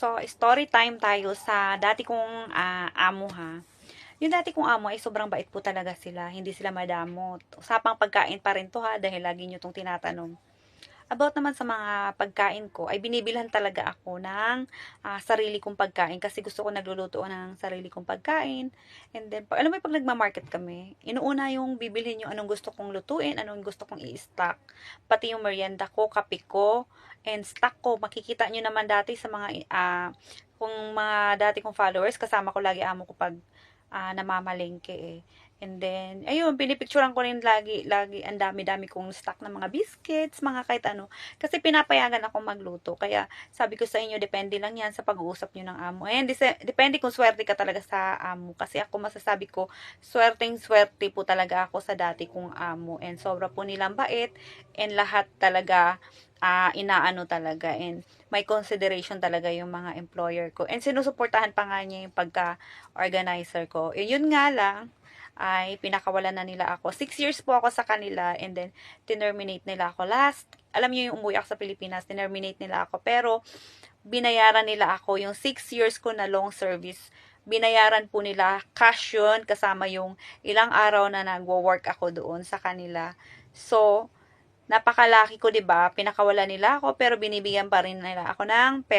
So, story time tayo sa dati kong ah, amo ha. Yung dati kong amo ay sobrang bait po talaga sila. Hindi sila madamot. Usapang pagkain pa rin to ha dahil lagi nyo tong tinatanong. About naman sa mga pagkain ko, ay binibilhan talaga ako ng ah, sarili kong pagkain kasi gusto ko nagluluto ng sarili kong pagkain. And then, pag, alam mo, pag nagmamarket kami, inuuna yung bibilhin yung anong gusto kong lutuin, anong gusto kong i-stock. Pati yung merienda ko, kape ko, and stock ko. Makikita nyo naman dati sa mga, ah, kung mga dati kong followers, kasama ko lagi amo ko pag ah, namamalengke eh. And then, ayun, pinipicturean ko rin lagi, lagi, ang dami-dami kong stock ng mga biscuits, mga kahit ano. Kasi pinapayagan ako magluto. Kaya, sabi ko sa inyo, depende lang yan sa pag-uusap nyo ng amo. Dise- depende kung swerte ka talaga sa amo. Kasi ako masasabi ko, swerteng swerte po talaga ako sa dati kong amo. And sobra po nilang bait. And lahat talaga, ah inaano talaga. And may consideration talaga yung mga employer ko. And sinusuportahan pa nga niya yung pagka-organizer ko. Eh, yun nga lang, ay pinakawalan na nila ako. Six years po ako sa kanila and then tinerminate nila ako last. Alam niyo yung umuwi ako sa Pilipinas, tinerminate nila ako. Pero binayaran nila ako yung six years ko na long service. Binayaran po nila cash yun kasama yung ilang araw na nagwo-work ako doon sa kanila. So, napakalaki ko, 'di ba? Pinakawala nila ako pero binibigyan pa rin nila ako ng pera.